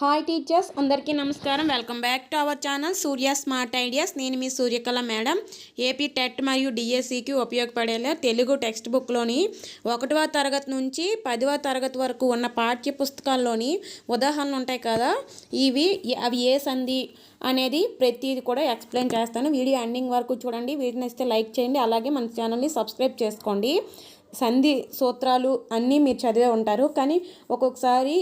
Hi teachers అందరికీ నమస్కారం. Welcome back to our channel Surya smart ideas నేను మీ సూర్యకళ మేడం. ఏపీ టెట్ మరియు డిఎస్సికి ఉపయోగపడేలా తెలుగు టెక్స్ట్ బుక్లోని ఒకటవ తరగతి నుంచి పదవ తరగతి వరకు ఉన్న పాఠ్య పుస్తకాల్లోని ఉదాహరణలు ఉంటాయి కదా? ఇవి అవి ఏ సంధి అనేది ప్రతిది కూడా ఎక్స్ప్లెయిన్ చేస్తాను. వీడియో ఎండింగ్ వరకు చూడండి. వీడియో నచ్చితే లైక్ చేయండి. అలాగే మన ఛానల్ని సబ్స్క్రైబ్ చేసుకోండి. సంధి సూత్రాలు అన్నీ మీరు చదివే ఉంటారు. కానీ ఒక్కొక్కసారి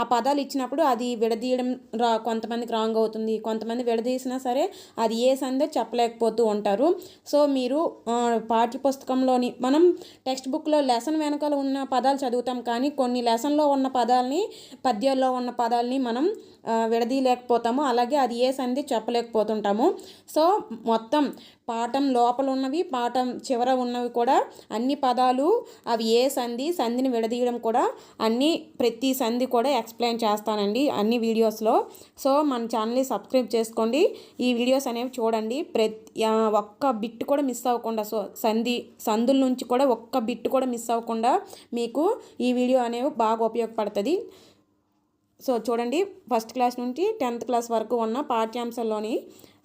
ఆ పదాలు ఇచ్చినప్పుడు అది విడదీయడం రా కొంతమందికి రాంగ్ అవుతుంది. కొంతమంది విడదీసినా సరే అది ఏ సందో చెప్పలేకపోతూ ఉంటారు. సో మీరు పాఠ్య పుస్తకంలోని మనం టెక్స్ట్ బుక్లో లెసన్ వెనకాల ఉన్న పదాలు చదువుతాం. కానీ కొన్ని లెసన్లో ఉన్న పదాలని పద్యాల్లో ఉన్న పదాలని మనం విడదీయలేకపోతాము. అలాగే అది ఏ సంధి చెప్పలేకపోతుంటాము. సో మొత్తం పాఠం లోపల ఉన్నవి పాఠం చివర ఉన్నవి కూడా అన్ని పదాలు అవి ఏ సంధి సంధిని విడదీయడం కూడా అన్ని ప్రతి సంధి కూడా ఎక్స్ప్లెయిన్ చేస్తానండి అన్ని వీడియోస్లో సో మన ఛానల్ని సబ్స్క్రైబ్ చేసుకోండి. ఈ వీడియోస్ అనేవి చూడండి. ప్రతి ఒక్క బిట్ కూడా మిస్ అవ్వకుండా సో సంధి సంధుల నుంచి కూడా ఒక్క బిట్ కూడా మిస్ అవ్వకుండా మీకు ఈ వీడియో అనేవి బాగా ఉపయోగపడుతుంది. సో చూడండి. ఫస్ట్ క్లాస్ నుండి టెన్త్ క్లాస్ వరకు ఉన్న పాఠ్యాంశాల్లోని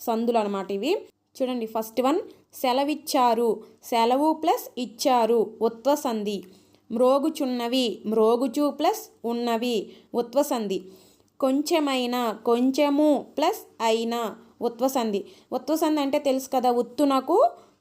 సందులు అనమాట ఇవి. చూడండి ఫస్ట్ వన్ సెలవిచ్చారు. సెలవు ప్లస్ ఇచ్చారు. ఉత్వసంధి. మ్రోగుచున్నవి మ్రోగుచు ప్లస్ ఉన్నవి. ఉత్వసంధి. కొంచెమైనా కొంచెమైన కొంచెము ప్లస్ అయినా. ఉత్వసంధి. ఉత్వసంధి అంటే తెలుసు కదా ఉత్తునకు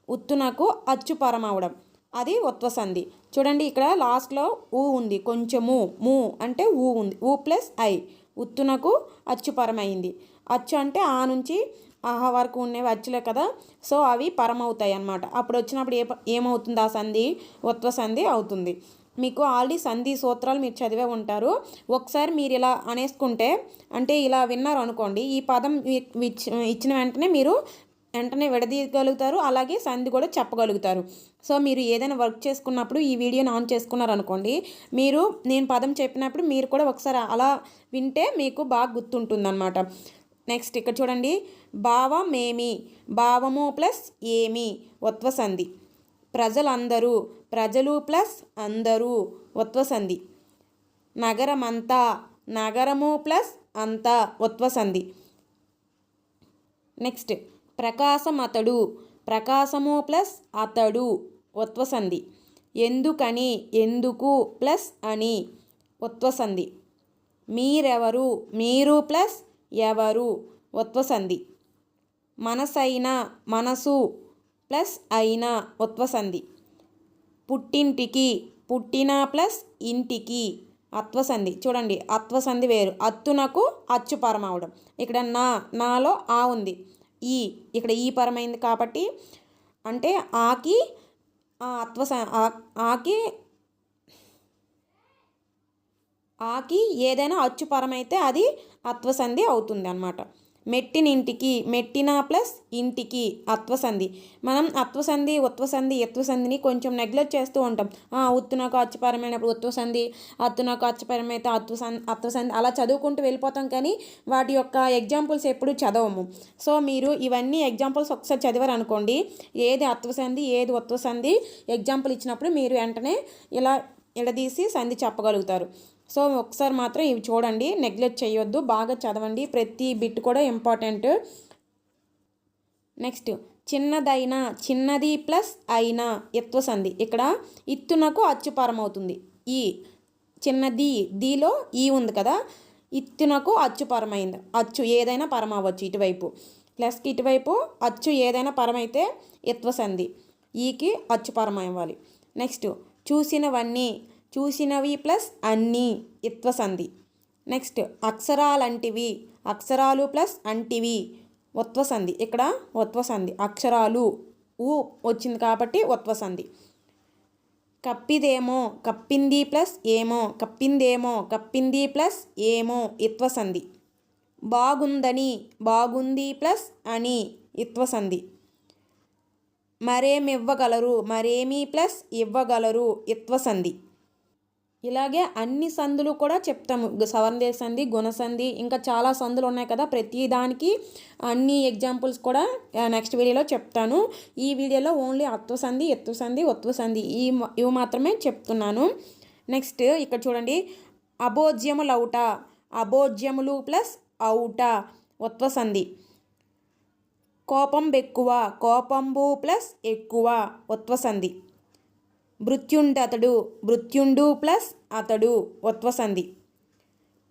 ఉత్తునకు అచ్చుపరమవడం అది ఉత్వసంధి. చూడండి ఇక్కడ లాస్ట్లో ఊ ఉంది. కొంచెము ము అంటే ఊ ఉంది. ఊ ప్లస్ ఐ. ఉత్తునకు అచ్చుపరమైంది అచ్చు అంటే ఆ నుంచి ఆహా వరకు ఉండేవి అచ్చులే కదా. సో అవి పరమవుతాయి అన్నమాట అప్పుడు వచ్చినప్పుడు ఏ ప- ఏమవుతుంది ఆ సంధి? ఉత్వ సంధి అవుతుంది. మీకు ఆల్రెడీ సంధి సూత్రాలు మీరు చదివే ఉంటారు. ఒకసారి మీరు ఇలా అనేసుకుంటే అంటే ఇలా విన్నారు అనుకోండి ఈ పదం ఇచ్చిన వెంటనే మీరు వెంటనే విడదీయగలుగుతారు. అలాగే సంధి కూడా చెప్పగలుగుతారు. సో మీరు ఏదైనా వర్క్ చేసుకున్నప్పుడు ఈ వీడియోని ఆన్ చేసుకున్నారు అనుకోండి మీరు నేను పదం చెప్పినప్పుడు మీరు కూడా ఒకసారి అలా వింటే మీకు బాగా గుర్తుంటుందన్నమాట. నెక్స్ట్ ఇక్కడ చూడండి. భావమేమి? భావము ప్లస్ ఏమి? ఉత్వసంధి ప్రజలందరూ ప్రజలు ప్లస్ అందరూ ఉత్వసంధి నగరమంతా నగరము ప్లస్ అంతా ఉత్వసంధి నెక్స్ట్ ప్రకాశం అతడు ప్రకాశము ప్లస్ అతడు ఉత్వసంధి ఎందుకని? ఎందుకు ప్లస్ అని ఉత్వసంధి మీరెవరు? మీరు ప్లస్ ఎవరు? ఉత్వసంధి మనసైన మనసు ప్లస్ అయిన ఉత్వసంధి పుట్టింటికి పుట్టిన ప్లస్ ఇంటికి అత్వసంధి. చూడండి అత్వసంధి వేరు. అత్తునకు అచ్చు పరం అవడం ఇక్కడ నా నాలో ఆ ఉంది. ఈ ఇక్కడ ఈ పరమైంది కాబట్టి అంటే ఆకి అత్వస ఆకి ఆకి ఏదైనా అచ్చుపరమైతే అది అత్వసంధి అవుతుంది అనమాట మెట్టినింటికి మెట్టిన ప్లస్ ఇంటికి అత్వసంధి. మనం అత్వసంధి ఉత్వసంధి ఎత్వసంధిని కొంచెం నెగ్లెక్ట్ చేస్తూ ఉంటాం. ఆ, ఉత్తునకు అచ్చుపరమైనప్పుడు ఉత్వసంధి అత్తునకు అచ్చుపరమైతే అత్వసంధి అత్వసంధి అలా చదువుకుంటూ వెళ్ళిపోతాం కానీ వాటి యొక్క ఎగ్జాంపుల్స్ ఎప్పుడు చదవము. సో మీరు ఇవన్నీ ఎగ్జాంపుల్స్ ఒకసారి చదివారు అనుకోండి ఏది అత్వసంధి ఏది ఉత్వసంధి ఎగ్జాంపుల్ ఇచ్చినప్పుడు మీరు వెంటనే ఇలా ఎడదీసి సంధి చెప్పగలుగుతారు. సో ఒకసారి మాత్రం ఇవి చూడండి. నెగ్లెక్ట్ చేయొద్దు. బాగా చదవండి. ప్రతి బిట్ కూడా ఇంపార్టెంట్. నెక్స్ట్ చిన్నదైన చిన్నది ప్లస్ అయినా ఇత్వసంధి ఇక్కడ ఇత్తునకు అచ్చుపారం అవుతుంది ఈ చిన్నది దీలో ఈ ఉంది కదా. ఇత్తునకు అచ్చు పరమైంది. అచ్చు ఏదైనా పరం అవ్వచ్చు ఇటువైపు. ప్లస్కి ఇటువైపు అచ్చు ఏదైనా పరమైతే ఇత్వసంధి ఈకి అచ్చు పరం అవ్వాలి నెక్స్ట్ చూసినవన్నీ చూసినవి ప్లస్ అన్నీ. ఇత్వసంధి నెక్స్ట్ అక్షరాలంటివి. అక్షరాలు ప్లస్ అంటివి. ఉత్వ సంధి ఇక్కడ ఉత్వ సంధి అక్షరాలు. ఊ వచ్చింది కాబట్టి ఉత్వ సంధి కప్పిదేమో. కప్పింది ప్లస్ ఏమో. కప్పిందేమో. కప్పింది ప్లస్ ఏమో. ఇత్వసంధి బాగుందని. బాగుంది ప్లస్ అని. ఇత్వసంధి మరేమివ్వగలరు? మరేమి ప్లస్ ఇవ్వగలరు? ఇత్వసంధి ఇలాగే అన్ని సందులు కూడా చెప్తాము. గ- సంధి గుణసంధి ఇంకా చాలా సందులు ఉన్నాయి కదా. ప్రతి దానికి అన్ని ఎగ్జాంపుల్స్ కూడా నెక్స్ట్ వీడియోలో చెప్తాను. ఈ వీడియోలో ఓన్లీ అత్వ సంధి ఎత్తు సంధి ఒత్వ సంధి ఈ మ- ఇవి మాత్రమే చెప్తున్నాను. నెక్స్ట్ ఇక్కడ చూడండి. అభోజ్యములౌట అభోజ్యములు ప్లస్ ఔట ఉత్వసంధి కోపం ఎక్కువ కోపంబు ప్లస్ ఎక్కువ ఉత్వసంధి మృత్యుండతడు మృత్యుండు ప్లస్ అతడు ఉత్వసంధి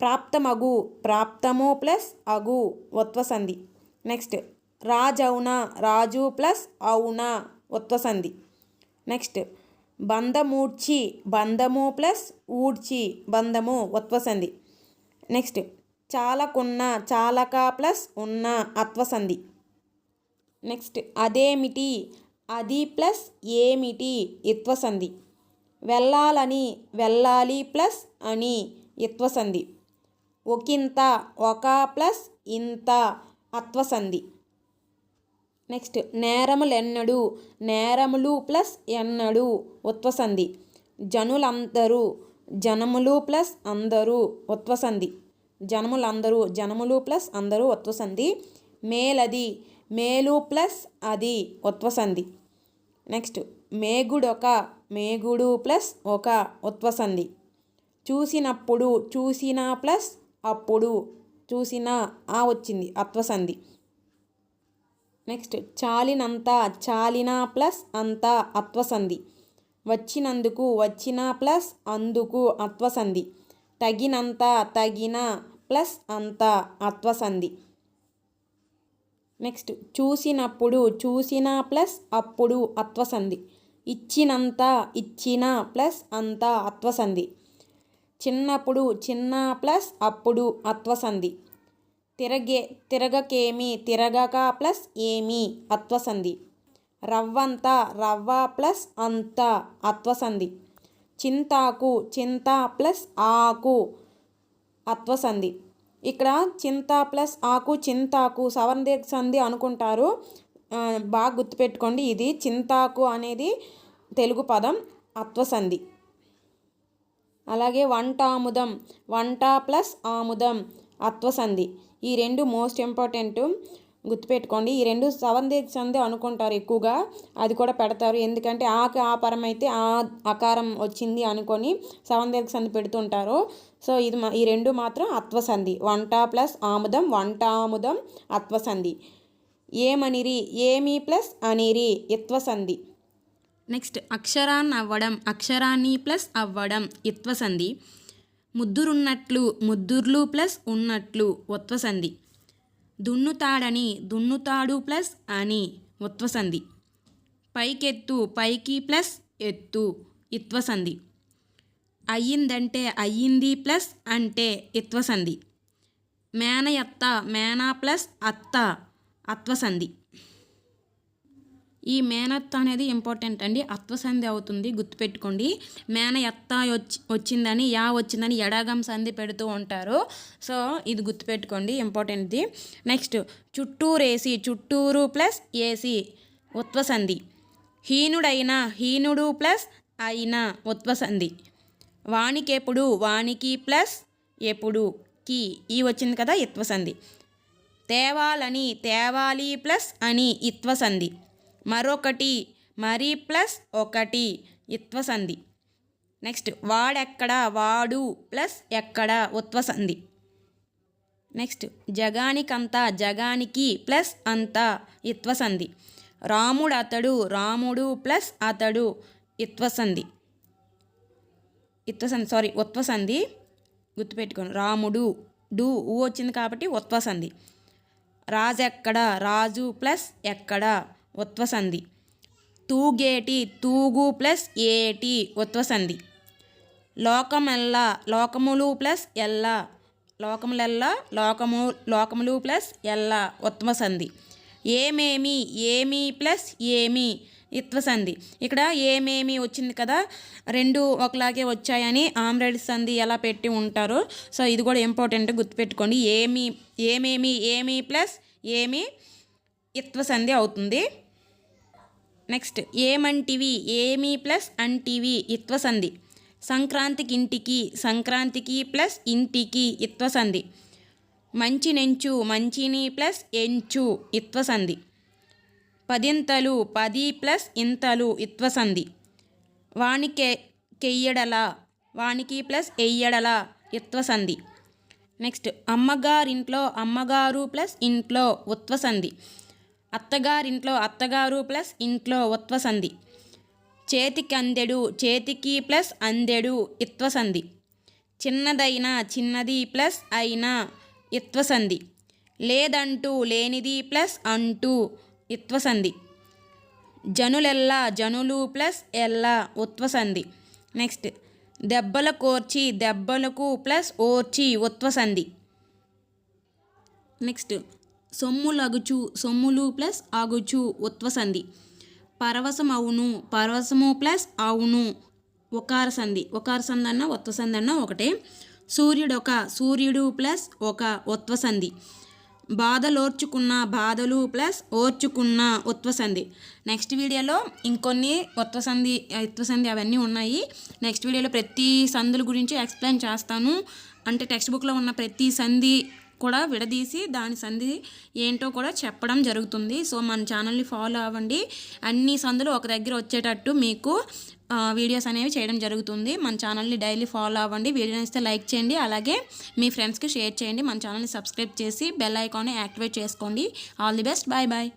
ప్రాప్తమగు ప్రాప్తము ప్లస్ అగు ఒత్వసంధి నెక్స్ట్ రాజౌన రాజు ప్లస్ అవున ఒత్వసంధి నెక్స్ట్ బంధమూడ్చి బంధము ప్లస్ ఊడ్చి బంధము ఒత్వసంధి నెక్స్ట్ చాలకున్న చాలక ప్లస్ ఉన్న అత్వసంధి. నెక్స్ట్ అదేమిటి అది ప్లస్ ఏమిటి? ఇత్వసంధి వెళ్ళాలని వెళ్ళాలి ప్లస్ అని ఇత్వసంధి ఒకంత ఒక ప్లస్ ఇంత అత్వసంధి. నెక్స్ట్ నేరములెన్నడు? నేరములు ప్లస్ ఎన్నడు? ఉత్వసంధి. జనులందరూ జనములు ప్లస్ అందరూ ఉత్వసంధి. జనములందరూ జనములు ప్లస్ అందరూ ఉత్వసంధి. మేలది మేలు ప్లస్ అది ఉత్వసంధి నెక్స్ట్ మేగుడొక మేగుడు ప్లస్ ఒక ఉత్వసంధి చూసినప్పుడు చూసిన ప్లస్ అప్పుడు చూసిన ఆ వచ్చింది అత్వసంధి నెక్స్ట్ చాలినంత చాలిన ప్లస్ అంత అత్వసంధి వచ్చినందుకు వచ్చిన ప్లస్ అందుకు అత్వసంధి తగినంత తగిన ప్లస్ అంత అత్వసంధి నెక్స్ట్ చూసినప్పుడు చూసిన ప్లస్ అప్పుడు అత్వసంధి. ఇచ్చినంత ఇచ్చిన ప్లస్ అంత అత్వసంధి. చిన్నప్పుడు చిన్న ప్లస్ అప్పుడు అత్వసంధి. తిరగే తిరగకేమి తిరగక ప్లస్ ఏమి అత్వసంధి. రవ్వంత రవ్వ ప్లస్ అంత అత్వసంధి. చింతాకు చింత ప్లస్ ఆకు అత్వసంధి. ఇక్కడ చింత ప్లస్ ఆకు చింతాకు సవర్ణ సంధి అనుకుంటారు. బాగా గుర్తుపెట్టుకోండి ఇది చింతాకు అనేది తెలుగు పదం అత్వసంధి. అలాగే వంట ఆముదం వంట ప్లస్ ఆముదం అత్వసంధి. ఈ రెండు మోస్ట్ ఇంపార్టెంట్. గుర్తుపెట్టుకోండి. ఈ రెండు సవంధి సంధి అనుకుంటారు ఎక్కువగా. అది కూడా పెడతారు. ఎందుకంటే ఆకి ఆపరం అయితే ఆ అకారం వచ్చింది అనుకొని సవందేక సంధి పెడుతుంటారు. సో ఇది ఈ రెండు మాత్రం అత్వసంధి. వంట ప్లస్ ఆముదం వంట ఆముదం అత్వసంధి. ఏమనిరి? ఏమి ప్లస్ అనిరి? ఇత్వసంధి. నెక్స్ట్ అక్షరాన్ని అవ్వడం. అక్షరాన్ని ప్లస్ అవ్వడం. ఇత్వసంధి. ముద్దురున్నట్లు ముద్దుర్లు ప్లస్ ఉన్నట్లు ఉత్వసంధి దున్నుతాడని దున్నుతాడు ప్లస్ అని ఉత్వసంధి పైకెత్తు పైకి ప్లస్ ఎత్తు ఇత్వసంధి. అయ్యిందంటే అయ్యింది ప్లస్ అంటే ఇత్వసంధి. మేనయత్త మేనా ప్లస్ అత్త అత్వసంధి. ఈ మేనత్త అనేది ఇంపార్టెంట్ అండి. అత్వసంధి అవుతుంది గుర్తుపెట్టుకోండి. మేనయత్త వచ్చి వచ్చిందని యా వచ్చిందని ఎడాగం సంధి పెడుతూ ఉంటారు. సో ఇది గుర్తుపెట్టుకోండి ఇంపార్టెంట్ది నెక్స్ట్ చుట్టూరేసి చుట్టూరు ప్లస్ ఏసి ఉత్వసంధి. హీనుడైన హీనుడు ప్లస్ అయిన ఉత్వసంధి. వానికెప్పుడు వానికి ప్లస్ ఎప్పుడు కి. ఈ వచ్చింది కదా ఇత్వసంధి. తేవాలని తేవాలి ప్లస్ అని ఇత్వసంధి. మరొకటి మరి ప్లస్ ఒకటి. ఇత్వసంధి నెక్స్ట్ వాడెక్కడ? వాడు ప్లస్ ఎక్కడ? ఉత్వసంధి. నెక్స్ట్ జగానికంతా జగానికి ప్లస్ అంతా ఇత్వసంధి రాముడు అతడు రాముడు ప్లస్ అతడు ఇత్వసంధి ఇత్వసంధి సారీ ఉత్వసంధి గుర్తుపెట్టుకోండి. రాముడు డు ఊ వచ్చింది కాబట్టి ఉత్వసంధి. రాజెక్కడ? రాజు ప్లస్ ఎక్కడ? ఉత్వసంధి తూగేటి తూగు ప్లస్ ఏటి ఉత్వసంధి లోకమెల్లా లోకములు ప్లస్ ఎల్లా. లోకములెల్లా లోకము లోకములు ప్లస్ ఎల్లా ఉత్వసంధి ఏమేమి ఏమి ప్లస్ ఏమి ఇత్వసంధి. ఇక్కడ ఏమేమి వచ్చింది కదా రెండు ఒకలాగే వచ్చాయని ఆమ్రెడ్ సంధి ఎలా పెట్టి ఉంటారో సో ఇది కూడా ఇంపార్టెంట్ గుర్తుపెట్టుకోండి. ఏమి ఏమేమి ఏమి ప్లస్ ఏమి ఇత్వసంధి అవుతుంది. నెక్స్ట్ ఏమంటివి? ఏమి ప్లస్ అంటివి? ఇత్వసంధి సంక్రాంతికి ఇంటికి సంక్రాంతికి ప్లస్ ఇంటికి ఇత్వసంధి మంచి నెంచు మంచిని ప్లస్ ఎంచు ఇత్వసంధి పదింతలు పది ప్లస్ ఇంతలు ఇత్వసంధి వానికే కెయ్యడల వానికి ప్లస్ ఎయ్యడల ఇత్వసంధి నెక్స్ట్ అమ్మగారింట్లో అమ్మగారు ప్లస్ ఇంట్లో ఉత్వసంధి అత్తగారింట్లో అత్తగారు ప్లస్ ఇంట్లో ఉత్వసంధి చేతికి అందెడు చేతికి ప్లస్ అందెడు ఇత్వసంధి. చిన్నదైన చిన్నది ప్లస్ అయినా ఇత్వసంధి. లేదంటూ లేనిది ప్లస్ అంటూ ఇత్వసంధి. జనులెల్లా జనులు ప్లస్ ఎల్లా ఉత్వసంధి నెక్స్ట్ దెబ్బల కోర్చి దెబ్బలకు ప్లస్ ఓర్చి ఉత్వసంధి నెక్స్ట్ సొమ్ములగుచు సొమ్ములు ప్లస్ ఆగుచు ఉత్వసంధి. పరవశం అవును పరవశము ప్లస్ అవును ఒకార సంధి. ఒకార సంధి అన్న ఉత్వసంధి అన్న ఒకటే. సూర్యుడు ఒక సూర్యుడు ప్లస్ ఒక ఉత్వసంధి. బాధలోర్చుకున్న బాధలు ప్లస్ ఓర్చుకున్న ఉత్వసంధి. నెక్స్ట్ వీడియోలో ఇంకొన్ని ఉత్వసంధి ఉత్వసంధి అవన్నీ ఉన్నాయి. నెక్స్ట్ వీడియోలో ప్రతి సంధుల గురించి ఎక్స్ప్లెయిన్ చేస్తాను. అంటే టెక్స్ట్ బుక్లో ఉన్న ప్రతి సంధి కూడా విడదీసి దాని సంధి ఏంటో కూడా చెప్పడం జరుగుతుంది. సో మన ఛానల్ని ఫాలో అవ్వండి. అన్ని సందులు ఒక దగ్గర వచ్చేటట్టు మీకు వీడియోస్ అనేవి చేయడం జరుగుతుంది. మన ఛానల్ని డైలీ ఫాలో అవ్వండి. వీడియో నచ్చితే లైక్ చేయండి. అలాగే మీ ఫ్రెండ్స్కి షేర్ చేయండి. మన ఛానల్ని సబ్స్క్రైబ్ చేసి బెల్ ఐకాన్ని యాక్టివేట్ చేసుకోండి. All the best. Bye bye